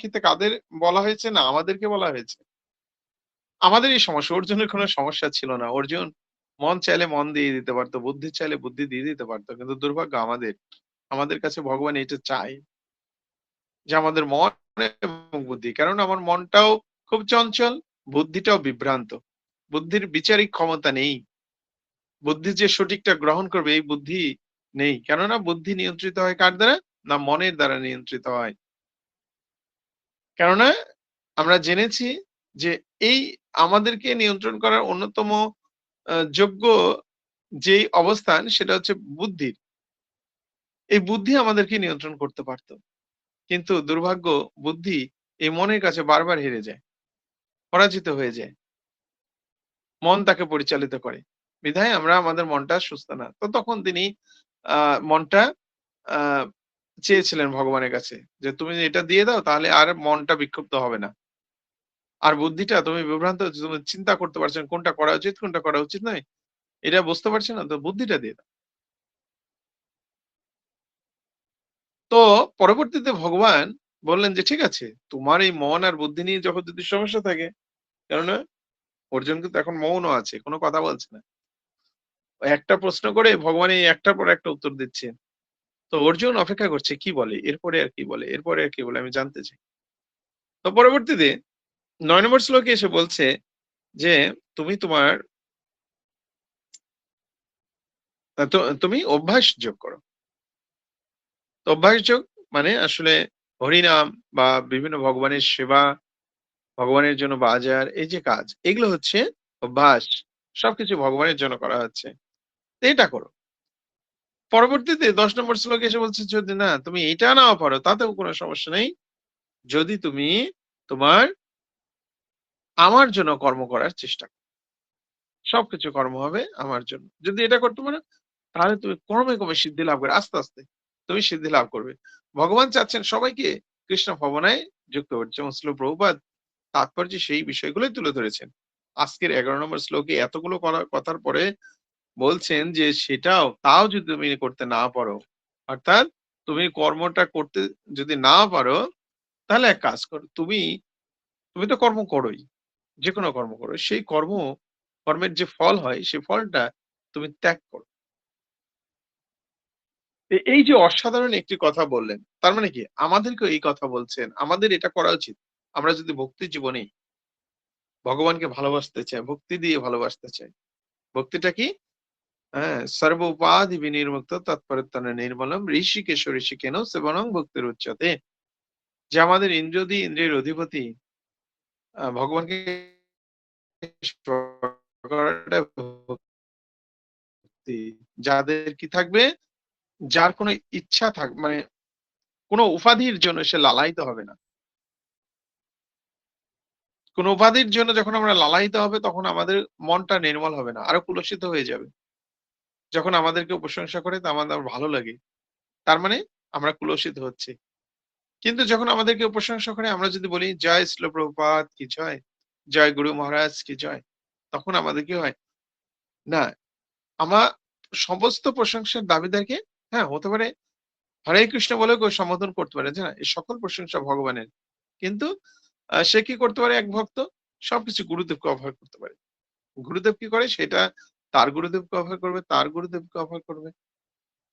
পরিপ্রেক্ষিতে কাদের বলা হয়েছে? না আমাদেরকে বলা হয়েছে। আমাদেরই সমস্যা। অর্জুনের কোনো সমস্যা ছিল না। অর্জুন মন চাইলে মন দিয়ে দিতে পারত। বুদ্ধি চাইলে বুদ্ধি দিয়ে দিতে পারত। কিন্তু দুর্ভাগ্য আমাদের। আমাদের কাছে ভগবান এটা চায়। যে আমাদের মন এবং বুদ্ধি। কারণ আমার মনটাও খুব চঞ্চল, বুদ্ধিটাও বিভ্রান্ত। বুদ্ধির বিচারিক ক্ষমতা নেই। বুদ্ধি যে সঠিকটা গ্রহণ করবে এই বুদ্ধি নেই। কেননা বুদ্ধি নিয়ন্ত্রিত হয় কার দ্বারা? না মনের দ্বারা নিয়ন্ত্রিত হয়। কেননা আমরা জেনেছি যে এই আমাদেরকে নিয়ন্ত্রণ করার অন্যতম যোগ্য যেই অবস্থান সেটা হচ্ছে বুদ্ধির। এই বুদ্ধি আমাদেরকে নিয়ন্ত্রণ করতে পারত। কিন্তু দুর্ভাগ্য বুদ্ধি এই মনের কাছে বারবার হেরে যায়। পরাজিত হয়ে যায়। মন তাকে পরিচালিত করে। বিধায় আমরা আমাদের মনটা সুস্থ না। তো তখন তিনি মনটা চেয়েছিলেন ভগবানের কাছে যে, "তুমি এটা দিয়ে দাও তাহলে আর মনটা বিক্ষুব্ধ হবে না। আর বুদ্ধিটা তুমি বিভ্রান্ত তুমি চিন্তা করতে পারছ কোনটা করা উচিত, কোনটা করা উচিত নয়। এটা বুঝতে পারছ না তো বুদ্ধিটা দিয়ে দাও।" তো পরবর্তীতে ভগবান বললেন যে, "ঠিক আছে, তোমার এই মন আর বুদ্ধি নিয়ে যখন যদি সমস্যা থাকে" কেননা অর্জুন কিন্তু এখন মৌন আছে, কোনো কথা বলছে না। একটা প্রশ্ন করে ভগবান এই একটার পর একটা উত্তর দিচ্ছে। তো অর্জুন অপেক্ষা করছে কি বলে? এরপরে আর কি বলে? এরপরে আর কি বলে? আমি জানতে চাই। তো পরবর্তীতে নয় নম্বর শ্লোকে এসে বলছে যে, "তুমি তোমার" তুমি অভ্যাস যোগ করো। তো অভ্যাস যোগ মানে আসলে হরিনাম বা বিভিন্ন ভগবানের সেবা, ভগবানের জন্য বাজার এই যে কাজ, এগুলো হচ্ছে অভ্যাস। সবকিছু ভগবানের জন্য করা হচ্ছে। এটা করো। পরবর্তীতে ১০ নম্বর শ্লোকে এসে বলছে যদি না তুমি এটা নাও পারো তাতেও কোনো সমস্যা নেই। যদি তুমি তোমার আমার জন্য কর্ম করার চেষ্টা করো। সবকিছু কর্ম হবে আমার জন্য। যদি এটা করতে পারো তাহলে তুমি ক্রমে, ক্রমে সিদ্ধি লাভ করে আস্তে, আস্তে তুমি সিদ্ধি লাভ করবে। ভগবান চাচ্ছেন সবাইকে কৃষ্ণ ভাবনায় যুক্ত করছে এবং শ্রীল প্রভুপাদ তাৎপর্য সেই বিষয়গুলোই তুলে ধরেছেন। আজকের ১১ নম্বর শ্লোকে এতগুলো কথার পরে বলছেন যে সেটাও তাও যদি তুমি করতে না পারো, অর্থাৎ তুমি কর্মটা করতে যদি না পারো তাহলে এক কাজ করো। তুমি, তুমি তো কর্ম করোই। যেকোনো কর্ম করো। সেই কর্ম কর্মের যে ফল হয় সেই ফলটা তুমি ত্যাগ করো। এই যে অসাধারণ একটি কথা বললেন, তার মানে কি? আমাদেরকেও এই কথা বলছেন। আমাদের এটা করা উচিত। আমরা যদি ভক্তি জীবনে ভগবানকে ভালোবাসতে চাই, ভক্তি দিয়ে ভালোবাসতে চাই। ভক্তিটা কি? হ্যাঁ, সর্ব উপাধি বিনির্মুক্ত তৎপরত্তনে নির্মলম ঋষিকেশ ঋষিকেন সেবনং ভক্তির উচ্চতে। যে আমাদের ইন্দ্রিয় দিয়ে ইন্দ্রিয়ের অধিপতি ভগবানকে যাদের কি থাকবে? যার কোনো ইচ্ছা থাক মানে কোনো উপাধির জন্য সে লালায়িত হবে না। কোন উপাধির জন্য যখন আমরা লালায়িত হবে তখন আমাদের মনটা নির্মল হবে না। আরও কুলসিত হয়ে যাবে। যখন আমাদেরকে প্রশংসা করে তা আমাদের ভালো লাগে। তার মানে আমরা কুলসিত হচ্ছি। কিন্তু যখন আমাদেরকে প্রশংসা করে আমরা যদি বলি জয় শ্রীল প্রভুপাদ কি জয়, জয় গুরু মহারাজ কি জয়, তখন আমাদের কি হয়? না, আমরা সমস্ত প্রশংসার দাবিদারকে হ্যাঁ, হতে পারে হরে কৃষ্ণ বলে সম্বোধন করতে পারে যে না এই সকল প্রশংসা ভগবানের। কিন্তু সে কি করতে পারে এক ভক্ত? সবকিছু গুরুদেবকে অবহেলা করতে পারে। গুরুদেব কি করে? সেটা তার গুরুদেবকে অবহেলা করবে, তার গুরুদেবকে অবহেলা করবে।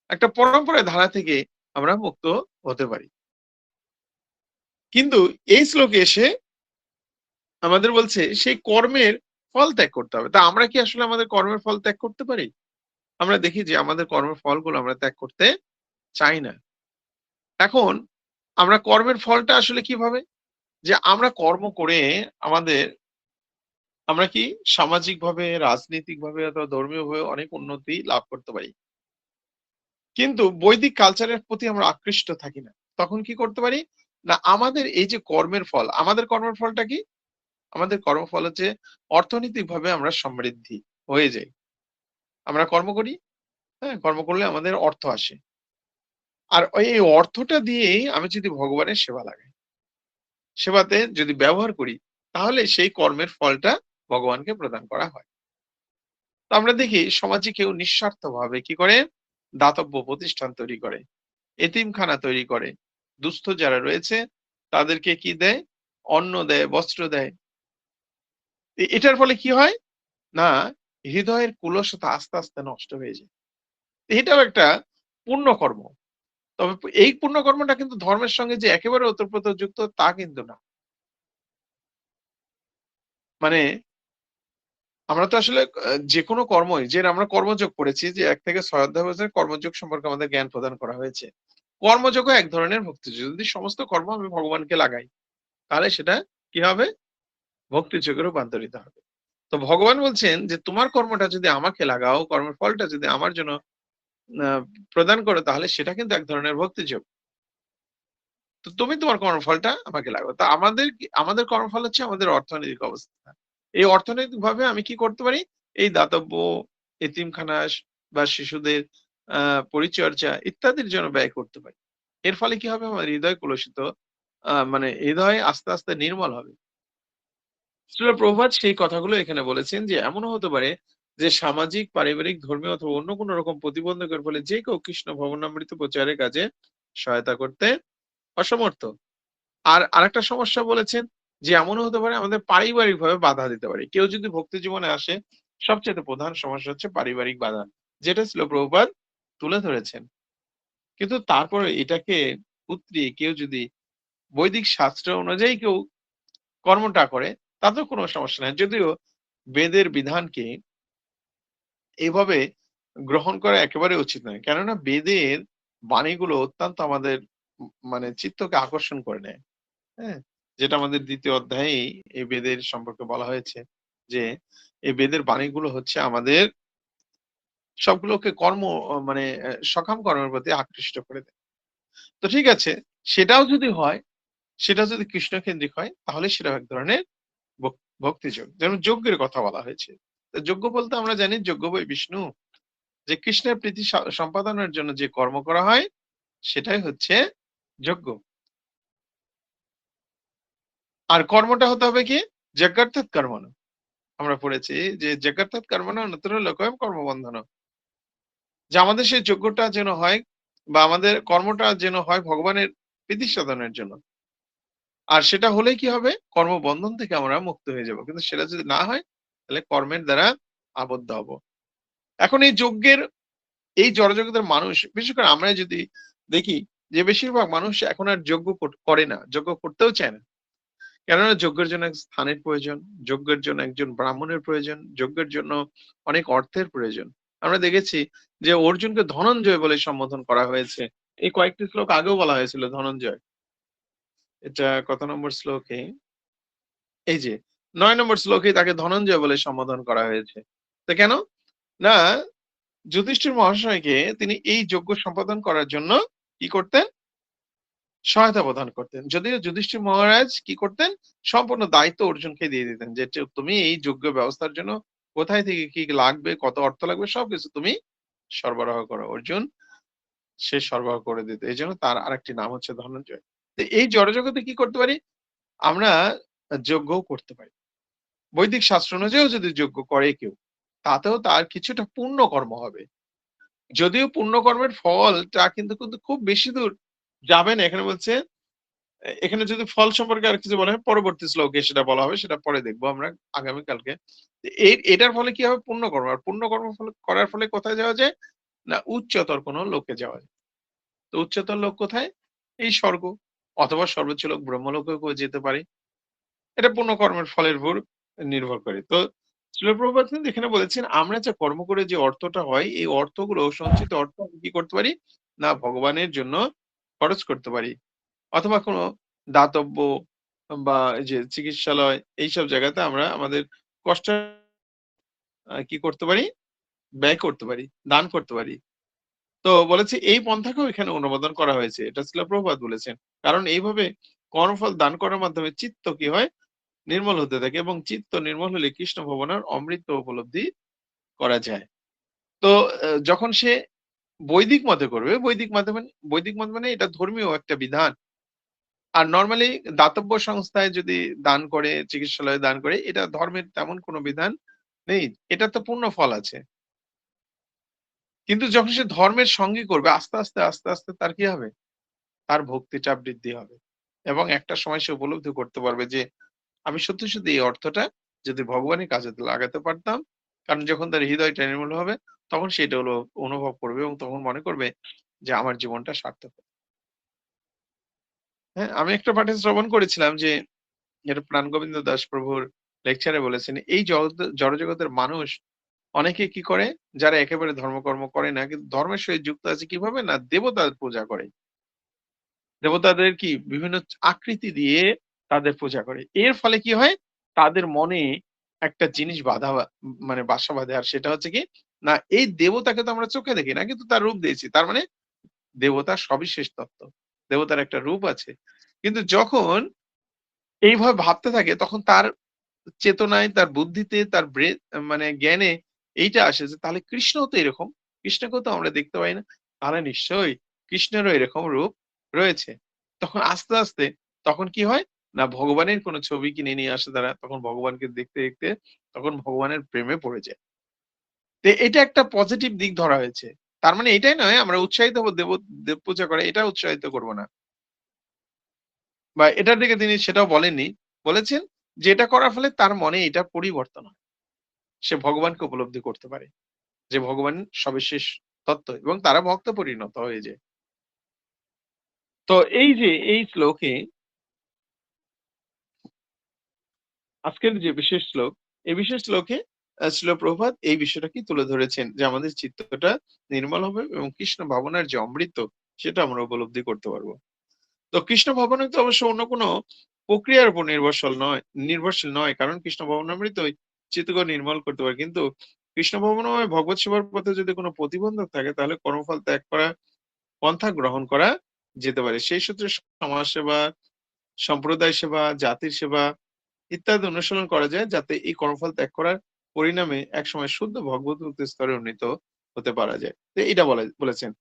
একটা পরম্পরার ধারা থেকে আমরা মুক্ত হতে পারি। কিন্তু এই শ্লোকে এসে আমাদের বলছে সেই কর্মের ফল ত্যাগ করতে হবে। তা আমরা কি আসলে আমাদের কর্মের ফল ত্যাগ করতে পারি? আমরা দেখি যে আমাদের কর্মের ফলগুলো আমরা ত্যাগ করতে চাই না। এখন আমরা কর্মের ফলটা আসলে কীভাবে? যে আমরা কর্ম করে আমাদের আমরা কি সামাজিকভাবে, রাজনৈতিকভাবে অথবা ধর্মীয়ভাবে অনেক উন্নতি লাভ করতে পারি। কিন্তু বৈদিক কালচারের প্রতি আমরা আকৃষ্ট থাকি না। তখন কি করতে পারি? না আমাদের এই যে কর্মের ফল, আমাদের কর্মের ফলটা কি? আমাদের কর্মফল হচ্ছে অর্থনৈতিকভাবে আমরা সমৃদ্ধি হয়ে যাই। আমরা কর্ম করি, হ্যাঁ? কর্ম করলে আমাদের অর্থ আসে। আর এই অর্থটা দিয়েই আমি যদি ভগবানের সেবা লাগাই, সেবাতে যদি ব্যবহার করি, তাহলে সেই কর্মের ফলটা ভগবানকে প্রদান করা হয়। তো আমরা দেখি সমাজে কেউ নিঃস্বার্থভাবে কি করে? দাতব্য প্রতিষ্ঠান তৈরি করে, এতিমখানা তৈরি করে। দুস্থ যারা রয়েছে তাদেরকে কি দেয়? অন্ন দেয়, বস্ত্র দেয়। এটার ফলে কি হয়? না হৃদয়ের কুলসতা আস্তে, আস্তে নষ্ট হয়ে যায়। এটাও একটা পুণ্যকর্ম। তবে এই পুণ্যকর্মটা কিন্তু ধর্মের সঙ্গে যে একেবারে ওতপ্রোত যুক্ত তা কিন্তু না। মানে আমরা তো আসলে আ যেকোনো কর্মই যে আমরা কর্মযোগ পড়েছি যে এক থেকে ৬ অধ্যায় কর্মযোগ সম্পর্কে আমাদের জ্ঞান প্রদান করা হয়েছে। কর্মযোগও এক ধরনের ভক্তিযোগ। যদি সমস্ত কর্ম আমি ভগবানকে লাগাই, তাহলে সেটা কি হবে? ভক্তিযোগে রূপান্তরিত হবে। তো ভগবান বলছেন যে তোমার কর্মটা যদি আমাকে লাগাও, কর্মের ফলটা যদি আমার জন্য প্রদান করো তাহলে সেটা কিন্তু এক ধরনের ভক্তিযোগ। তো তুমি তোমার কর্মফলটা আমাকে লাগাও। তা আমাদের আমাদের কর্মফল হচ্ছে আমাদের অর্থনৈতিক অবস্থা। এই অর্থনৈতিকভাবে আমি কি করতে পারি? এই দাতব্য, এতিমখানা বা শিশুদের পরিচর্যা ইত্যাদির জন্য ব্যয় করতে পারি। এর ফলে কি হবে? আমার হৃদয় কলুষিত মানে হৃদয় আস্তে, আস্তে নির্মল হবে। প্রভুপাদ সেই কথাগুলো এখানে বলেছেন যে এমনও হতে পারে যে সামাজিক, পারিবারিক, ধর্মীয় অথবা অন্য কোন রকম প্রতিবন্ধকের ফলে যে কেউ কৃষ্ণ ভবনামৃত প্রচারের কাজে সহায়তা করতে অসমর্থ। আর আরেকটা সমস্যা বলেছেন যে এমনও হতে পারে আমাদের পারিবারিকভাবে বাধা দিতে পারে। কেউ যদি ভক্তি জীবনে আসে, সবচেয়ে প্রধান সমস্যা হচ্ছে পারিবারিক বাধা। যেটা ছিল প্রভুপাদ তুলে ধরেছেন। কিন্তু তারপরে এটাকে উতরিয়ে কেউ যদি বৈদিক শাস্ত্র অনুযায়ী কেউ কর্মটা করে, তাতেও কোনো সমস্যা নাই। যদিও বেদের বিধানকে এভাবে গ্রহণ করা একেবারে উচিত নয়। কেননা বেদের বাণীগুলো অত্যন্ত আমাদের মানে চিত্তকে আকর্ষণ করে নেয়। হ্যাঁ? যেটা আমাদের দ্বিতীয় অধ্যায়েই এই বেদের সম্পর্কে বলা হয়েছে যে, এই বেদের বাণীগুলো হচ্ছে আমাদের সবগুলোকে কর্ম মানে সকাম কর্মের প্রতি আকৃষ্ট করে দেয়। তো ঠিক আছে, সেটাও যদি হয়, সেটা যদি কৃষ্ণ কেন্দ্রিক হয় তাহলে সেটাও এক ধরনের ভক্তিযোগ। যেমন যজ্ঞের কথা বলা হয়েছে। যজ্ঞ বলতে আমরা জানি যজ্ঞ বৈ বিষ্ণু। যে কৃষ্ণের প্রীতি সম্পাদনের জন্য যে কর্ম করা হয় সেটাই হচ্ছে যজ্ঞ। আর কর্মটা হতে হবে কি? যজ্ঞার্থাৎ কর্মণ। আমরা পড়েছি যে যজ্ঞার্থাৎ কর্মণ অন্যত্র লোকোয়ম কর্মবন্ধন। যে আমাদের সেই যজ্ঞটা যেন হয় বা আমাদের কর্মটা যেন হয় ভগবানের প্রীতি সাধনের জন্য। আর সেটা হলে কি হবে? কর্মবন্ধন থেকে আমরা মুক্ত হয়ে যাব। কিন্তু সেটা যদি না হয়, তাহলে কর্মের দ্বারা আবদ্ধ হব। এখন এই যজ্ঞের, এই জড়জগতের মানুষ, বিশেষ করে আমরা যদি দেখি যে বেশিরভাগ মানুষ এখন আর যজ্ঞ করে না। যজ্ঞ করতেও চায় না। কেননা যজ্ঞের জন্য এক স্থানের প্রয়োজন, যজ্ঞের জন্য একজন ব্রাহ্মণের প্রয়োজন, যজ্ঞের জন্য অনেক অর্থের প্রয়োজন। আমরা দেখেছি যে অর্জুনকে ধনঞ্জয় বলে সম্বোধন করা হয়েছে। এই কয়েকটি শ্লোক আগেও বলা হয়েছিল ধনঞ্জয়। এটা কত নম্বর শ্লোকে? এই যে নয় নম্বর শ্লোকেই তাকে ধনঞ্জয় বলে সম্বোধন করা হয়েছে। তো কেন? না যুধিষ্ঠির মহাশয়কে তিনি এই যজ্ঞ সম্পাদন করার জন্য কি করতেন? সহায়তা প্রদান করতেন। যদিও যুধিষ্ঠির মহারাজ কি করতেন? সম্পূর্ণ দায়িত্ব অর্জুনকে দিয়ে দিতেন যে তুমি এই যজ্ঞ ব্যবস্থার জন্য কোথায় থেকে কি লাগবে, কত অর্থ লাগবে সবকিছু তুমি সরবরাহ করো। অর্জুন সে সরবরাহ করে দিত। জন্য তার আরেকটি নাম হচ্ছে ধনঞ্জয়। তো এই জড়জগতে কি করতে পারি? আমরা যজ্ঞও করতে পারি। বৈদিক শাস্ত্র অনুযায়ীও যদি যজ্ঞ করে কেউ, তাতেও তার কিছুটা পুণ্য কর্ম হবে। যদিও পুণ্যকর্মের ফলটা কিন্তু, কিন্তু খুব বেশি দূর যাবে না। এখানে বলছে এখানে যদি ফল সম্পর্কে আর কিছু বলা হয়, পরবর্তী শ্লোকে সেটা বলা হবে। সেটা পরে দেখব আমরা আগামীকালকে এটার ফলে কি হবে? পুণ্যকর্ম। আর পুণ্যকর্ম করার ফলে কোথায় যাওয়া যায়? না, উচ্চতর কোনো লোকে যাওয়া যায়। তো উচ্চতর লোক কোথায়? এই স্বর্গ, অথবা সর্বোচ্চ লোক ব্রহ্মলোকেও যেতে পারে। এটা পুণ্যকর্মের ফলের উপর নির্ভর করে। তো কিন্তু এখানে বলেছেন, আমরা যে কর্ম করে যে অর্থটা হয়, এই অর্থগুলো সঞ্চিত অর্থ কি করতে পারি? না, ভগবানের জন্য খরচ করতে পারি। অথবা কোনো দাতব্য বা যে চিকিৎসালয় এইসব জায়গাতে আমরা আমাদের কষ্ট কি করতে পারি? ব্যয় করতে পারি, দান করতে পারি। তো বলেছে এই পন্থাকেও এখানে অনুমোদন করা হয়েছে। এটা শ্রীল প্রভুপাদ বলেছেন। কারণ এইভাবে কর্মফল দান করার মাধ্যমে চিত্ত কি হয়? নির্মল হতে থাকে এবং চিত্ত নির্মল হলে কৃষ্ণ ভবনের অমৃত উপলব্ধি করা যায়। তো যখন সে বৈদিক মতে করবে, বৈদিক মতে মানে বৈদিক মত মানে এটা ধর্মীয় একটা বিধান। আর নর্মালি দাতব্য সংস্থায় যদি দান করে, চিকিৎসালয়ে দান করে এটা ধর্মের তেমন কোনো বিধান নেই। এটার তো পূর্ণ ফল আছে। কিন্তু যখন সে ধর্মের সঙ্গে করবে আস্তে, আস্তে, আস্তে, আস্তে তার কি হবে? তার ভক্তিটা বৃদ্ধি হবে। এবং একটা সময় সে উপলব্ধি করতে পারবে যে আমি সত্যি, সত্যি এই অর্থটা যদি ভগবানের কাজে লাগাতে পারতাম, কারণ যখন তার হৃদয়টা নির্মল হবে তখন সে এটা হলো অনুভব করবে এবং তখন মনে করবে যে আমার জীবনটা সার্থক। হ্যাঁ, আমি একটা পাঠে শ্রবণ করেছিলাম যে যেটা প্রাণগোবিন্দ দাস প্রভুর লেকচারে বলেছেন, এই জড়জগতের মানুষ অনেকে কি করে যারা একেবারে ধর্মকর্ম করে না কিন্তু ধর্মের সহিত যুক্ত আছে কীভাবে না দেবতার পূজা করে। দেবতাদের কি বিভিন্ন আকৃতি দিয়ে তাদের পূজা করে। এর ফলে কি হয়? তাদের মনে একটা জিনিস বাধা মানে বাসা বাঁধে। আর সেটা হচ্ছে কি? না এই দেবতাকে তো আমরা চোখে দেখি না কিন্তু তার রূপ দিয়েছি। তার মানে দেবতা সবিশেষ তত্ত্ব। দেবতার একটা রূপ আছে। কিন্তু যখন এইভাবে ভাবতে থাকে তখন তার চেতনায়, তার বুদ্ধিতে, তার মানে জ্ঞানে এইটা আসে যে তাহলে কৃষ্ণও তো এরকম। কৃষ্ণকেও তো আমরা দেখতে পাই না। তাহলে নিশ্চয়ই কৃষ্ণেরও এরকম রূপ রয়েছে। তখন আস্তে, আস্তে তখন কি হয়? না ভগবানের কোনো ছবি কিনে নিয়ে আসে তারা। তখন ভগবানকে দেখতে, দেখতে তখন ভগবানের প্রেমে পড়ে যায়। এটা একটা পজিটিভ দিক ধরা হয়েছে। তার মানে এটাই নয় আমরা উৎসাহিত হব দেব দেব পূজা করে এটা উৎসাহিত করব না। বা এটার দিকে তিনি সেটাও বলেননি। বলেছেন যে এটা করার ফলে তার মনে এটা পরিবর্তন হয়। সে ভগবানকে উপলব্ধি করতে পারে। যে ভগবান সবিশেষ তত্ত্ব এবং তারা ভক্ত পরিণত হয়ে যায়। তো এই যে এই শ্লোকে আজকের যে বিশেষ শ্লোক, এই বিশেষ শ্লোকে শ্রীল প্রভুপাদ এই বিষয়টাকেই তুলে ধরেছেন যে আমাদের চিত্তটা নির্মল হবে এবং কৃষ্ণ ভাবনার যে অমৃত সেটা আমরা উপলব্ধি করতে পারব। তো কৃষ্ণ ভাবনামৃত অবশ্য অন্য কোনো প্রক্রিয়ার উপর নির্ভরশীল নয় নির্ভরশীল নয়। কারণ কৃষ্ণ ভাবনামৃতই চিত্তকে নির্মল করতে পারে। কিন্তু কৃষ্ণ ভাবনাময় ভগবত সেবার পথে যদি কোনো প্রতিবন্ধক থাকে তাহলে কর্মফল ত্যাগ করা, পন্থা গ্রহণ করা যেতে পারে। সেই সূত্রে সমাজ সেবা, সম্প্রদায় সেবা, জাতির সেবা ইত্যাদি অনুশীলন করা যায় যাতে এই কর্মফল ত্যাগ করার পরিণামে একসময় শুদ্ধ ভগবত স্তরে উন্নীত হতে পারা যায়। বলে, বলেছেন।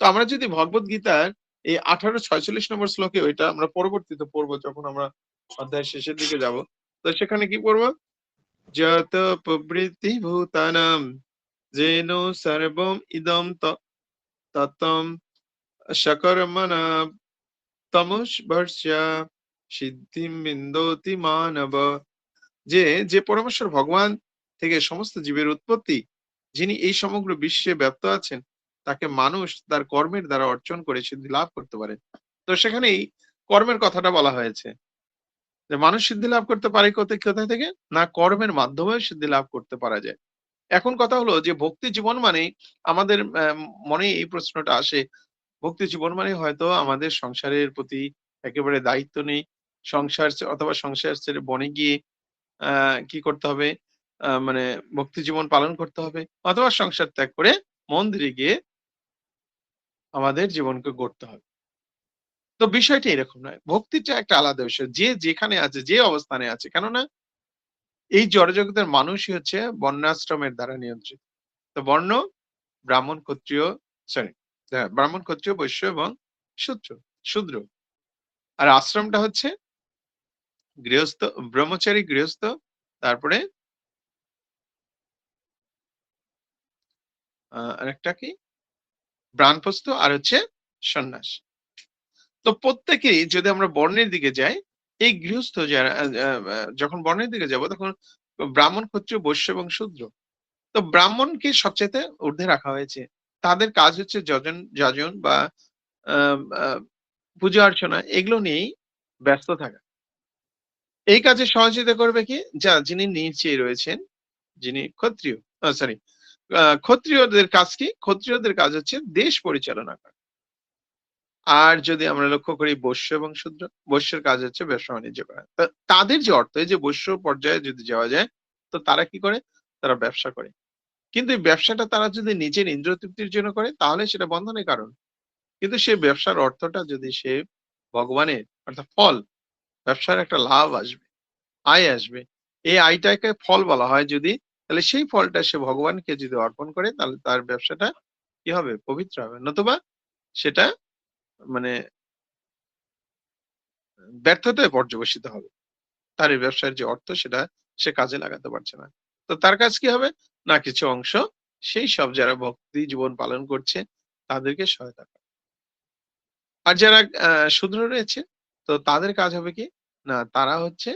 তো আমরা যদি ভগবত গীতার এই ১৮৪৬ নম্বর শ্লোকে ওইটা আমরা পরবর্তীতে পড়ব যখন আমরা অধ্যায়ের শেষের দিকে যাব। তো সেখানে কি পড়ব? যত প্রবৃত্তি ভূতানাম যেন সর্বম ইদম ততম সকর্মণা তমস্বর্ষ্য সিদ্ধিম বিন্দতি মানব যে যে পরমেশ্বর ভগবান থেকে সমস্ত জীবের উৎপত্তি, যিনি এই সমগ্র বিশ্বে ব্যপ্ত আছেন, তাকে মানুষ তার কর্মের দ্বারা অর্জন করে সিদ্ধি লাভ করতে পারে। তো সেখানেই কর্মের কথাটা বলা হয়েছে। যে মানুষ সিদ্ধি লাভ করতে পারে কোথায় থেকে? না কর্মের মাধ্যমে সিদ্ধি লাভ করতে পারা যায়। এখন কথা হলো যে ভক্তি জীবন মানে আমাদের মনে এই প্রশ্নটা আসে। ভক্তি জীবন মানে হয়তো আমাদের সংসারের প্রতি একেবারে দায়িত্ব নেই। সংসার, অথবা সংসার ছেড়ে বনে গিয়ে কি করতে হবে? মানে ভক্তি জীবন পালন করতে হবে অথবা সংসার ত্যাগ করে মন্দিরে গিয়ে আমাদের জীবনকে গড়তে হবে। তো বিষয়টা এরকম নয়। ভক্তিটা একটা আলাদা বিষয়। যে যেখানে আছে, যে অবস্থানে আছে। কেননা এই জড়জগতের মানুষই হচ্ছে বর্ণাশ্রমের দ্বারা নিয়ন্ত্রিত। তো বর্ণ, ব্রাহ্মণ, ক্ষত্রিয় সরি ব্রাহ্মণ, ক্ষত্রিয়, বৈশ্য এবং শূদ্র শূদ্র। আর আশ্রমটা হচ্ছে গৃহস্থ, ব্রহ্মচারী, গৃহস্থ, তারপরে আরেকটা কি? ব্রাণপ্রস্থ আর হচ্ছে সন্ন্যাস। তো প্রত্যেকেই যদি আমরা বর্ণের দিকে যাই, এই গৃহস্থ যারা যখন বর্ণের দিকে যাব, তখন ব্রাহ্মণ ক্ষত্রিয়, বৈশ্য এবং শূদ্র। তো ব্রাহ্মণকে সবচেয়ে ঊর্ধ্বে রাখা হয়েছে। তাদের কাজ হচ্ছে যজন, যাজন বা পূজা অর্চনা, এগুলো নিয়েই ব্যস্ত থাকা। এই কাজে সহযোগিতা করবে কি? যা যিনি নিচে রয়েছেন, যিনি ক্ষত্রিয় সরি ক্ষত্রিয়দের কাজ কি? ক্ষত্রিয়দের কাজ হচ্ছে দেশ পরিচালনা করা। আর যদি আমরা লক্ষ্য করি বৈশ্য এবং শূদ্র, বৈশ্যের কাজ হচ্ছে ব্যবসা বাণিজ্য করা। তাদের যে অর্থ, এই যে বৈশ্য পর্যায়ে যদি যাওয়া যায়, তো তারা কি করে? তারা ব্যবসা করে। কিন্তু এই ব্যবসাটা তারা যদি নিজের ইন্দ্র তৃপ্তির জন্য করে, তাহলে সেটা বন্ধনের কারণ। কিন্তু সে ব্যবসার অর্থটা যদি সে ভগবানের, অর্থাৎ ফল, ব্যবসার একটা লাভ আসবে, আয় আসবে, এই আয়টাকে ফল বলা হয় যদি তাহলে সেই ফলটা সে ভগবানকে যদি অর্পণ করে, তাহলে তার ব্যবসাটা কি হবে? পবিত্র হবে। নতুবা সেটা মানে ব্যর্থতায় পর্যবেসিত হবে। তার এই ব্যবসার যে অর্থ, সেটা সে কাজে লাগাতে পারছে না। তো তার কাজ কি হবে? না কিছু অংশ সেই সব যারা ভক্তি জীবন পালন করছে, তাদেরকে সহায়তা করে। আর যারা শূদ্র রয়েছে, তো তাদের কাজ হবে কি? না, তারা হচ্ছে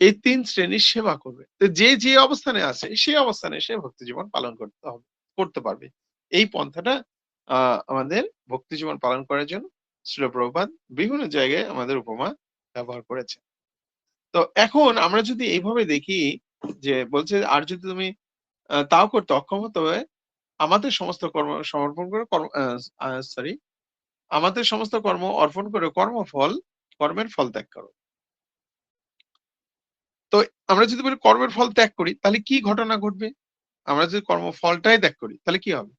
এই তিন শ্রেণির সেবা করবে। তো যে, যে অবস্থানে আছে সেই অবস্থানে সে ভক্তি জীবন পালন করতে হবে করতে পারবে। এই পন্থাটা আমাদের ভক্তি জীবন পালন করার জন্য শ্রীল প্রভুপাদ বিভিন্ন জায়গায় আমাদের উপমা ব্যবহার করেছে তো এখন আমরা যদি এইভাবে দেখি যে বলছে আর যদি তুমি তাও করতে অক্ষম হতে আমাদের সমস্ত কর্ম সমর্পণ করে কর্ম সরি আমাদের সমস্ত কর্ম অর্পণ করে কর্মফল কর্মের ফল ত্যাগ করো। তো আমরা যদি বলি কর্মের ফল ত্যাগ করি, তাহলে কি ঘটনা ঘটবে? আমরা যদি কর্মফলটাই ত্যাগ করি, তাহলে কি হবে?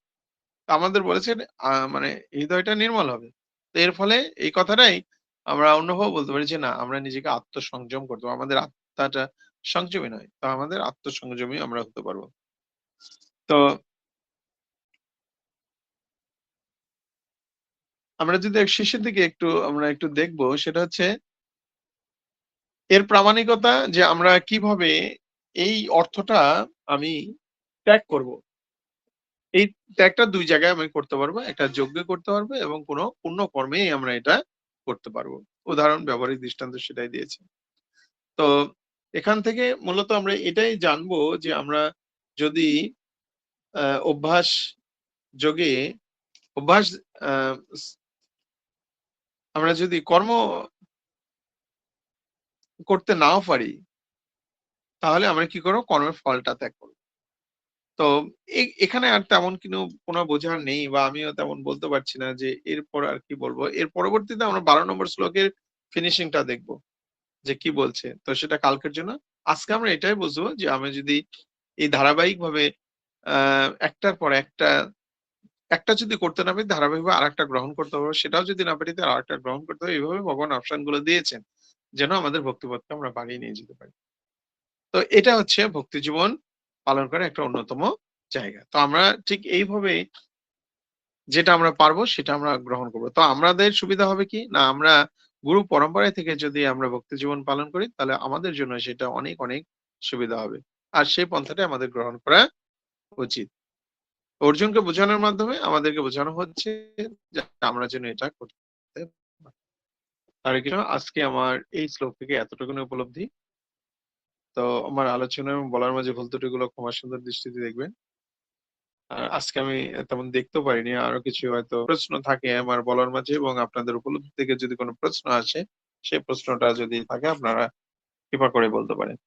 আমাদের বলেছেন মানে হৃদয়টা নির্মল হবে। তো এর ফলে এই কথাটাই আমরা অন্যভাবে বলতে পারি যে, না, আমরা নিজেকে আত্মসংযম করতে। আমাদের আত্মাটা সংযমী নয়। তো আমাদের আত্মসংযমী আমরা হতে পারব। তো আমরা যদি শেষের দিকে একটু, আমরা একটু দেখব, সেটা হচ্ছে এর প্রামাণিকতা যে আমরা কীভাবে এই অর্থটা আমি ত্যাগ করব। এই ত্যাগটা দুই জায়গায় আমি করতে পারব। একটা যজ্ঞে করতে পারব এবং কোনো পুণ্য কর্মেই আমরা এটা করতে পারব। উদাহরণ, ব্যবহারিক দৃষ্টান্ত সেটাই দিয়েছে। তো এখান থেকে মূলত আমরা এটাই জানব যে আমরা যদি অভ্যাস যোগে, অভ্যাস আমরা যদি কর্ম করতে নাও পারি তাহলে আমরা কি করব কর্মের ফলটা ত্যাগ করব তো এখানে আর তেমন কিনো কোনো বোঝার নেই বা আমিও তেমন বলতে পারছি না যে এরপর আর কি বলব। এর পরবর্তীতে আমরা ১২ নম্বর শ্লোকের ফিনিশিং টা দেখব। যে কি বলছে। তো সেটা কালকের জন্য। আজকে আমরা এটাই বুঝব যে আমি যদি এই ধারাবাহিকভাবে আ একটার পর একটা, একটা যদি করতে না পারি ধারাবাহিকভাবে আর একটা গ্রহণ করতে হবে। সেটাও যদি না পারি তাহলে আর একটা গ্রহণ করতে হবে। এইভাবে ভগবান অপশনগুলো দিয়েছেন। যেন আমাদের ভক্তিপথকে আমরা বাড়িয়ে নিয়ে যেতে পারি। তো এটা হচ্ছে ভক্তি জীবন পালন করার একটা অন্যতম জায়গা। তো আমরা ঠিক এইভাবে যেটা আমরা পারব সেটা আমরা গ্রহণ করব তো আমাদের সুবিধা হবে কি? না আমরা গুরু পরম্পরায় থেকে যদি আমরা ভক্তি জীবন পালন করি তাহলে আমাদের জন্য সেটা অনেক, অনেক সুবিধা হবে। আর সেই পন্থাটাই আমাদের গ্রহণ করা উচিত। অর্জুনকে বোঝানোর মাধ্যমে আমাদেরকে বোঝানো হচ্ছে আমরা যেন এটা পারি। হরে কৃষ্ণ আজকে আমার এই শ্লোক থেকে এতটুকুনি উপলব্ধি। তো আমার আলোচনা এবং বলার মাঝে ভুল ত্রুটিগুলো ক্ষমা সুন্দর দৃষ্টিতে দেখবেন। আর আজকে আমি তেমন দেখতেও পারিনি। আরও কিছু হয়তো প্রশ্ন থাকে আমার বলার মাঝে এবং আপনাদের উপলব্ধি থেকে যদি কোনো প্রশ্ন আসে, সেই প্রশ্নটা যদি থাকে আপনারা কৃপা করে বলতে পারেন।